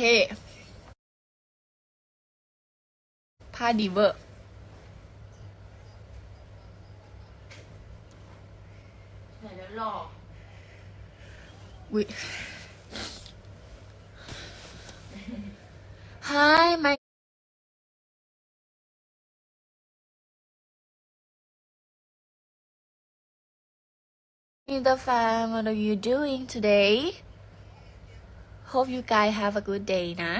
ท่ผ้าดีเวอร์ ไหนแล้วหลอก วิ Hi my the fam what are you doing today Hope you guys have a good day นะ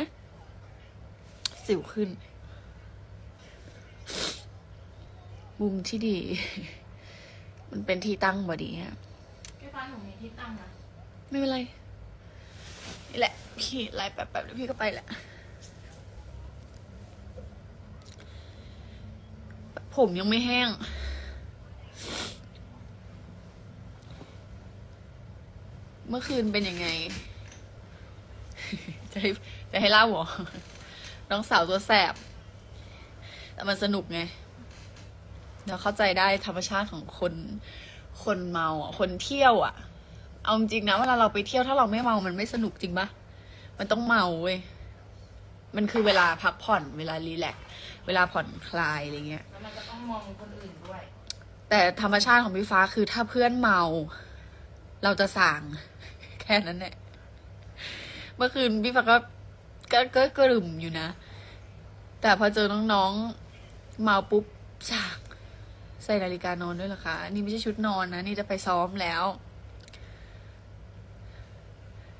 สิวขึ้น มุมที่ดี มันเป็นที่ตั้งบอดีฮะพี่ฟ้าหนูมีที่ตั้งนะ ไม่เป็นไร นี่แหละ พี่ไลฟ์แป๊บๆเดี๋ยวพี่ก็ไปแหละ ผมยังไม่แห้งเมื่อคืนเป็นยังไง จะให้จะให้เล่าเหรอ น้องสาวตัวแสบ แต่มันสนุกไง เราเข้าใจได้ธรรมชาติของคน คนเมาอะ คนเที่ยวอะ เอาจริงๆนะเวลาเราไปเที่ยวถ้าเราไม่เมา มันไม่สนุกจริงปะมันต้องเมาเว้ย มันคือเวลาพักผ่อน เวลารีแลกซ์เวลาผ่อนคลายอะไรเงี้ย แล้วมันก็ต้องมองคนอื่นด้วย แต่ธรรมชาติของพี่ฟ้าคือถ้าเพื่อนเมา เราจะสั่งแค่นั้นแหละเมื่อคืนพี่ฟ้าก็ก็ก็กระหึ่มอยู่นะ แต่พอเจอน้องๆเมาปุ๊บสั่งใส่นาฬิกานอนด้วยเหรอคะนี่ไม่ใช่ชุดนอนนะ นี่จะไปซ้อมแล้ว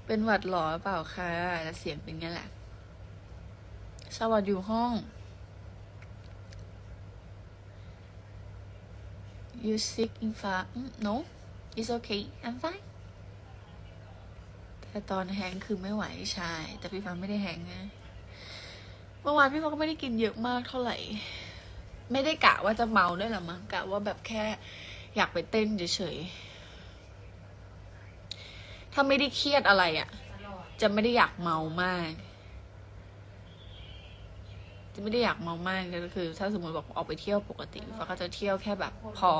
เป็นหวัดหรอเปล่าคะแต่เสียงเป็นไงแหละสวัสดีอยู่ห้อง You sick in far mm, No it's okay I'm fine แต่ตอนแฮงคือไม่ไหวใช่แต่พี่ฟังไม่ได้แฮงนะเมื่อวานพี่ฟังก็ไม่ได้กินเยอะมากเท่าไหร่ ไม่ได้กะว่าจะเมาด้วยหรอมั้งกะว่าแบบแค่อยากไปเต้นเฉยๆถ้าไม่ได้เครียดอะไรอะ่ะ จะไม่ได้อยากเมามาก จะไม่ได้อยากเมามากก็คือ ถ้าสมมติบอกออกไปเที่ยวปกติฟ้าก็จะเที่ยวแค่แบบพอ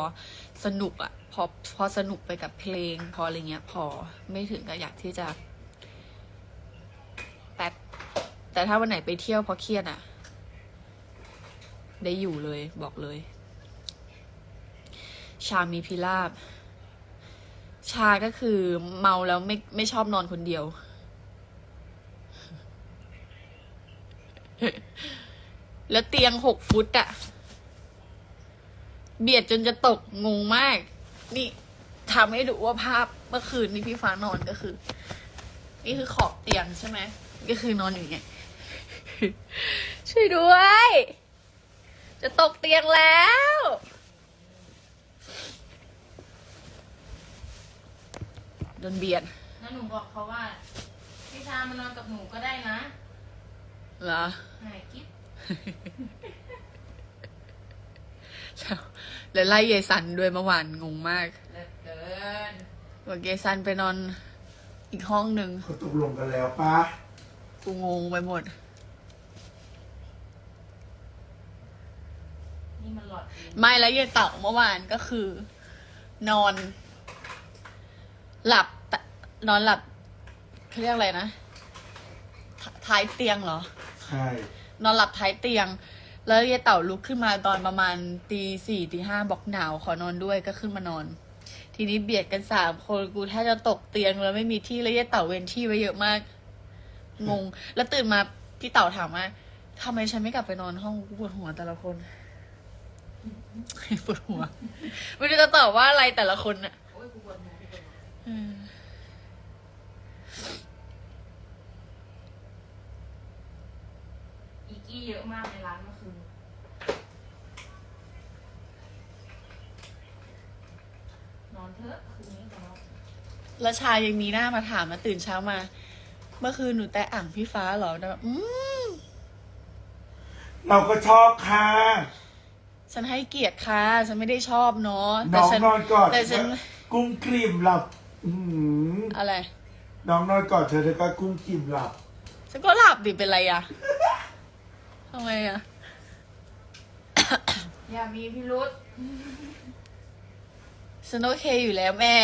สนุกอะพอพอสนุกไปกับเพลง พออะไรเงี้ย พอไม่ถึงกับอยากที่จะแต่แต่ถ้าวันไหนไปเที่ยวเพราะเครียดอะได้อยู่เลยบอกเลย ชามีพิราบ ชาก็คือเมาแล้วไม่ไม่ชอบนอนคนเดียว แล้วเตียงหกฟุตอะเบียดจนจะตกงงมาก นี่ทำให้ดูว่าภาพเมื่อคืนนี้พี่ฟ้านอนก็คือ นี่คือขอบเตียงใช่ไหมก็คือนอนอยู่อย่างเงี้ยช่วยด้วย จะตกเตียงแล้ว โดนเบียดแล้วหนูบอกเขาว่า พี่ชามานอนกับหนูก็ได้นะเหรอ หายกิ๊บ แล้วไล่เยซันด้วยเมื่อวานงงมากเหลือเกินบอกเยซันไปนอนอีกห้องหนึ่งเขาตกลงกันแล้วปะกูงงไปหมด นี่มันหลอดเองไม่แล้วเยเต่าเมื่อวานก็คือ นอน หลับตะนอนหลับเขาเรียกอะไรนะทท้ายเตียงเหรอ ใช่ นอนหลับท้ายเตียง แล้วเยเต่าลุกขึ้นมาตอนประมาณตีสี่ตีห้าบอกหนาวขอนอนด้วยก็ขึ้นมานอน ทีนี้เบียดกันสามคนกูแทบจะตกเตียงแล้วไม่มีที่แล้วเยเต่าเว้นที่ไว้เยอะมาก งง แล้วตื่นมาพี่เต่าถามว่าทำไมฉันไม่กลับไปนอนห้องกูปวดหัวแต่ละคนปวดหัว ไม่รู้จะตอบว่าอะไรแต่ละคนน่ะ โอ้ยกูปวดหัวกูปวดหัว อืม อี กี้เยอะมากในร้านเมื่อคืนนอนเถอะคืนนี้จะนอนแล้วชายยังมีหน้ามาถามมาตื่นเช้ามา เมื่อคืนหนูแต่อ่างพี่ฟ้าเหรอแล้วแบบอืมเราก็ชอบค่ะ ฉันให้เกียรติค่ะ ฉันไม่ได้ชอบเนาะแต่น้องฉันนอนกอดแต่ฉันกุ้งกลิ่มหลับอืมอะไร น้องนอนกอดเธอเธอก็กุ้งกลิ่มหลับ ฉันก็หลับดิเป็นไรอะ ทำไมอะอย่ามีพิรุษฉันโอเคอยู่แล้วแหม่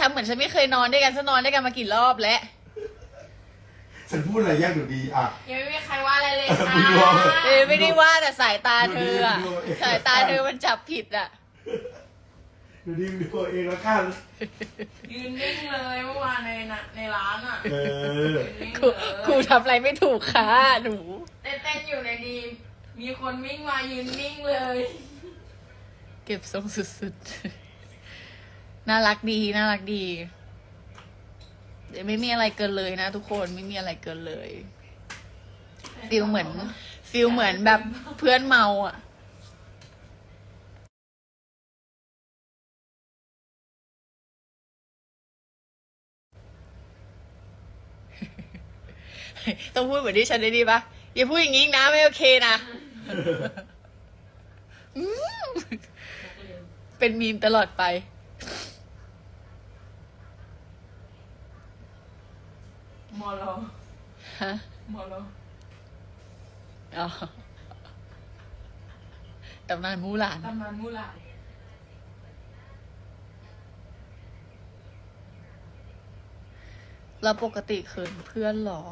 ทำเหมือนฉันไม่เคยนอนด้วยกันฉันนอนด้วยกันมากี่รอบแล้ว ฉันพูดอะไรยากหรือดีอะ ยังไม่มีใครว่าอะไรเลยค่ะมึงว่าเอ้ยไม่ได้ว่าแต่สายตาเธออะดูดิดูดิสายตาเธอมันจับผิดอะ ดูดีดูตัวเองแล้วกันยืนนิ่งเลยเมื่อวานในน่ะในร้านอะเออ ยืนนิ่งครูเลยครูทำอะไรไม่ถูกค่ะหนู เต้นๆอยู่ในดีมมีคนวิ่งมายืนนิ่งเลยเก็บทรงสุดๆ น่ารักดีน่ารักดีเดี๋ยวไม่มีอะไรเกินเลยนะทุกคนไม่มีอะไรเกินเลยฟิลเหมือนฟิลเหมือนแบบเพื่อนเมาอะ ต้องพูดเหมือนที่ฉันได้ดีปะอย่าพูดอย่างนี้อีกนะไม่โอเคนะอืมเป็นมีมตลอดไป มอลอฮะมอลออ๋อตำนานมูหลาน ตำนานมูหลาน แล้วปกติเขินเพื่อนเหรอ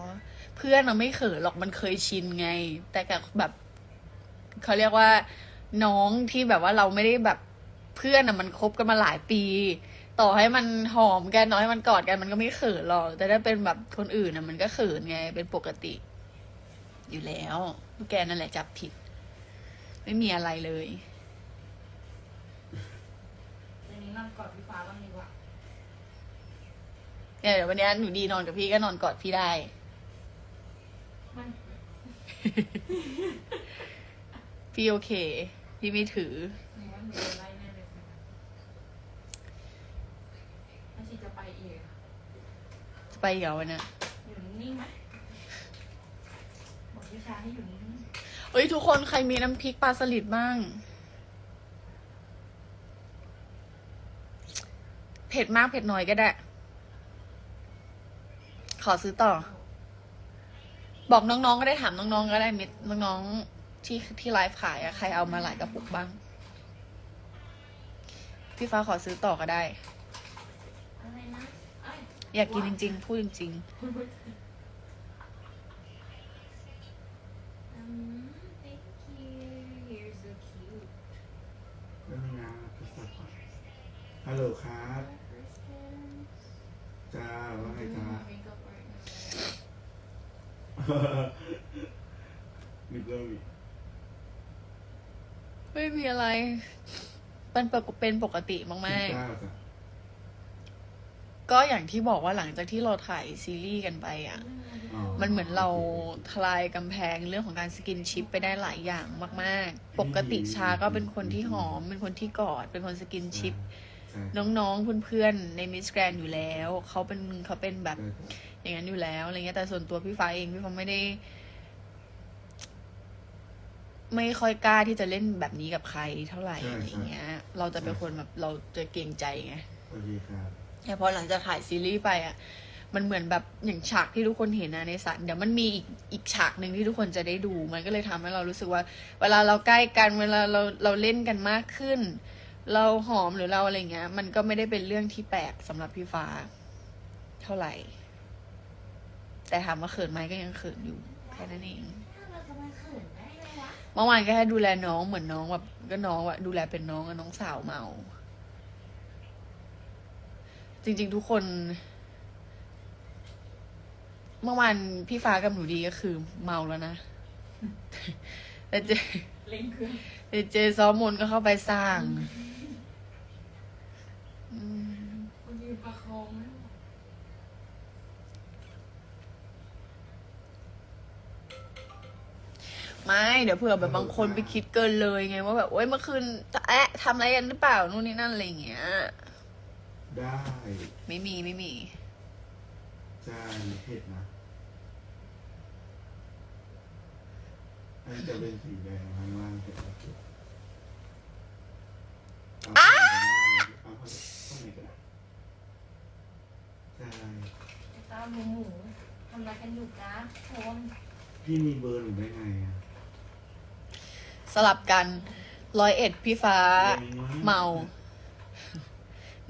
เพื่อนเราไม่เขินหรอกมันเคยชินไง แต่กับแบบเขาเรียกว่าน้องที่แบบว่าเราไม่ได้แบบเพื่อนอะมันคบกันมาหลายปี ต่อให้มันหอมกันต่อให้มันกอดกันมันก็ไม่เขินหรอก แต่ถ้าเป็นแบบคนอื่นอะมันก็เขินไง เป็นปกติ อยู่แล้วแกนั่นแหละจับผิด ไม่มีอะไรเลยวันนี้นั่งกอดพี่ฟ้าบ้างดีกว่า เนี่ยเดี๋ยววันนี้หนูดีนอนกับพี่ก็นอนกอดพี่ได้มันพี่โอเค พี่ไม่ถือหนูว่าหนูโดนไล่แน่เลยค่ะถ้าชีจะไปอีกอะไปเหรอวันเนี้ยอยู่นิ่งๆไหมบอกพี่ชายให้อยู่นิ่งเอ้ยทุกคนใครมีน้ำพริกปลาสลิดบ้าง เผ็ดมากเผ็ดน้อยก็ได้ ขอซื้อต่อ บอกน้องๆก็ได้ถามน้องๆก็ได้มิตรน้องๆที่ที่ไลฟ์ขายอะใครเอามาหลายกระปุกบ้าง พี่ฟ้าขอซื้อต่อก็ได้ๆอะไรนะเอ้ยอยากกินจริง ๆ พูดจริงอืม thank you you're so cute แล้วมีงานโทรศัพท์ก่อนฮัลโหลครับ Kristen จ้าว่าไงจ้า makeup artist นึกเริ่มอีก ๆ ไม่มีอะไรเป็นปกเป็นปกติมากจ้าจ้ะๆก็อย่างที่บอกว่าหลังจากที่เราถ่ายซีรีส์กันไปอะอ๋อมันเหมือนเราทลายกำแพงเรื่องของการสกินชิปไปได้หลายอย่างมาก ๆ ปกติชาก็เป็นคนที่หอม เป็นคนที่กอด เป็นคนสกินชิปใช่น้องๆเพื่อนๆในมิสแกรนอยู่แล้ว เขาเป็นเขาเป็นแบบใช่ใช่อย่างนั้นอยู่แล้วอะไรเงี้ยแต่ส่วนตัวพี่ฟ้าเองพี่ฟ้าไม่ได้ ไม่ค่อยกล้าที่จะเล่นแบบนี้กับใครเท่าไหร่อะไรเงี้ย เราจะเป็นคนแบบเราจะเกรงใจไงโอเคครับ แต่พอหลังจากถ่ายซีรีส์ไปอะ มันเหมือนแบบอย่างฉากที่ทุกคนเห็นนะในสัตว์เดี๋ยวมันมีอีกอีกฉากหนึ่งที่ทุกคนจะได้ดู มันก็เลยทำให้เรารู้สึกว่า เวลาเราใกล้กันเวลาเราเราเล่นกันมากขึ้น เราหอมหรือเราอะไรเงี้ย มันก็ไม่ได้เป็นเรื่องที่แปลกสำหรับพี่ฟ้า เท่าไหร่ แต่ถามว่าเขินไหมก็ยังเขินอยู่แค่นั้นเอง เมื่อวานก็แค่ดูแลน้องเหมือนน้องแบบก็น้องอะดูแลเป็นน้องอะน้องสาวเมา จริง ๆ ทุกคน เมื่อวานพี่ฟ้ากับหนูดีก็คือ เมาแล้วนะแต่เจเล่นคือแต่เจซ้อมมนก็เข้าไปสร้างอืมคนยืนประคอง ไม่เดี๋ยวเผื่อแบบบางคนไปคิดเกินเลยไงว่าแบบโอ๊ยเมื่อคืนแอะทำอะไรกันหรือเปล่านู่นนี่นั่นอะไรอย่างเงี้ย ได้ไม่มีไม่มีจ้าเผ็ดนะอันนี้จะเป็นสีแดงข้างล่างเผ็ดแล้วเอาข้างในเอาข้างในก็ได้ใช่ไอ้ตาหมูหมูทำอะไรกันอยู่นะโทนพี่มีเบอร์หนูได้ไงอะ สลับกันร้อยเอ็ดพี่ฟ้าเมา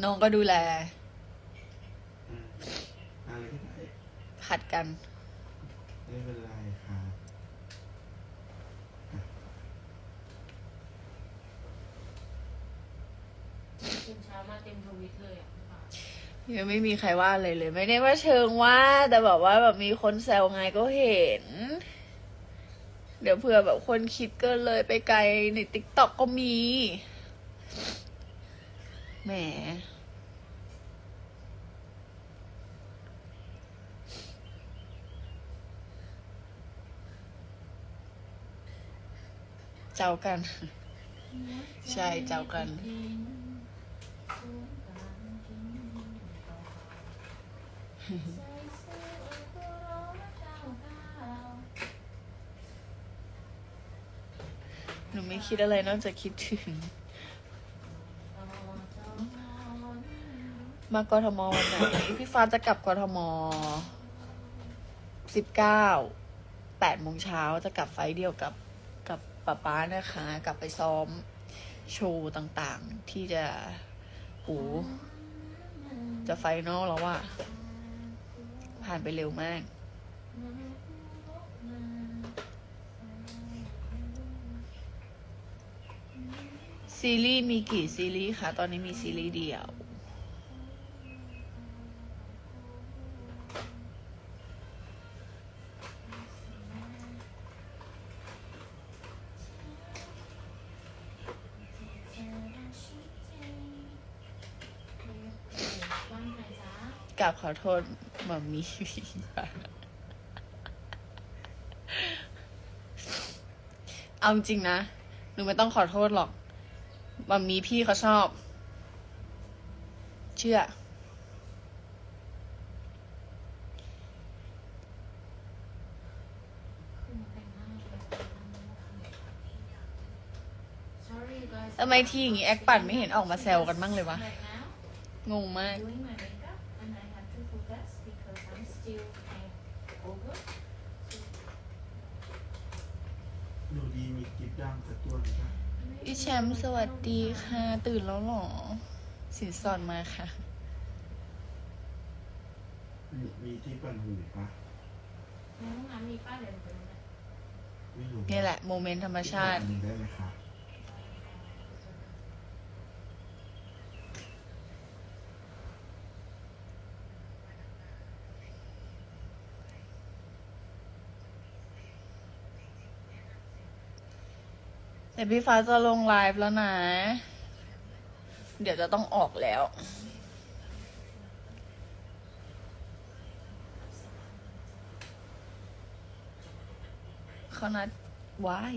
น้องก็ดูแลอืมอะไรก็ได้ผัดกัน ไม่เป็นไรครับตื่นเช้ามาเต็มทวิตเลยอะพี่ฟ้ายังไม่มีใครว่าเลยเลย ไม่ได้ว่าเชิงว่า แต่แบบว่าแบบมีคนแซวไงก็เห็น เดี๋ยวเผื่อแบบคนคิดเกินเลยไปไกลในติ๊กต็อกก็มี แหม เจ้ากัน ใช่เจ้ากัน หนูไม่คิดอะไรนอกจากคิดถึง มากทมวันไหนพี่ฟ้าจะกลับกทมสิบเก้าแปดโมงเช้าจะกลับไฟเดียวกับกับป๊าป๊านะคะ กลับไปซ้อมโชว์ต่างๆ ที่จะโหจะไฟนอลแล้วว่าผ่านไปเร็วมาก ซีรีส์มีกี่ซีรีส์คะ ตอนนี้มีซีรีส์เดียวกลับขอโทษหมามีเอาจริงนะ หนูไม่ต้องขอโทษหรอก หมามีพี่เขาชอบ เชื่อขึ้นมาแต่งหน้าเลย Sorry you guys ทำไมทีอย่างงี้แอคปั่นไม่เห็นออกมาแซวกันบ้างเลยวะ Right now งงมาก doing my makeup and I have to focus because I'm still hangover หนูดีมีกิฟต์ดังสักตัวหนึงปะ พี่แชมป์สวัสดีค่ะ ตื่นแล้วเหรอ สินสอดมาค่ะมีมีที่ปั่นหูปะในห้องน้ำมีป้าเดี๋ยวหนูไปดูนะไม่รู้นี่แหละ โมเมนต์ธรรมชาติอีกอันหนึ่งได้ไหมคะ แต่พี่ฟ้าจะลงไลฟ์แล้วนะ เดี๋ยวจะต้องออกแล้ว เขานัดวาย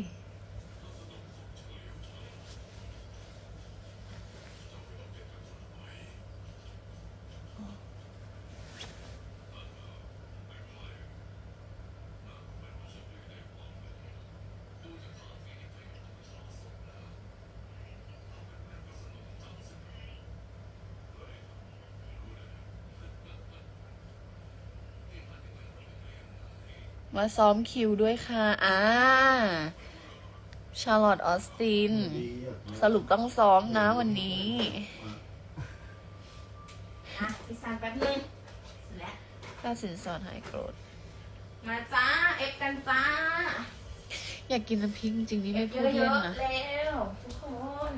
มาซ้อมคิวด้วยค่ะ อ่า ชาร์ลอตออสตินดีอะสรุปต้องซ้อมนะวันนี้ อะพี่ซันแป๊บนึงเสร็จแล้ว ค่าสินสอดหายโกรธ มาจ้า เอฟกันจ้า อยากกินน้ำพริกจริงๆนี่เอไม่ฟพูดเยเล่นอะนะๆเร็วทุกคน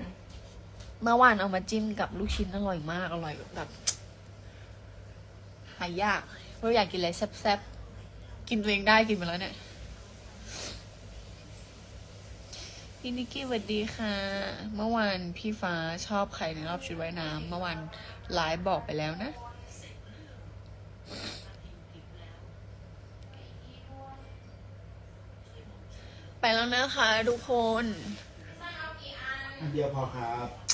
เมื่อวานเอามาจิ้มกับลูกชิ้นอร่อยมาก อร่อยแบบหายากเพราะอยากกินอะไรแซ่บๆ กินตัวเองได้กินไปแล้วเนี่ยพี่นิกกี้สวัสดีค่ะ เมื่อวานพี่ฟ้าชอบใครในรอบชุดว่ายน้ำเมื่อวานไลฟ์บอกไปแล้วนะไปแล้วนะคะทุกคนซันเอากี่อันอันเดียวพอครับ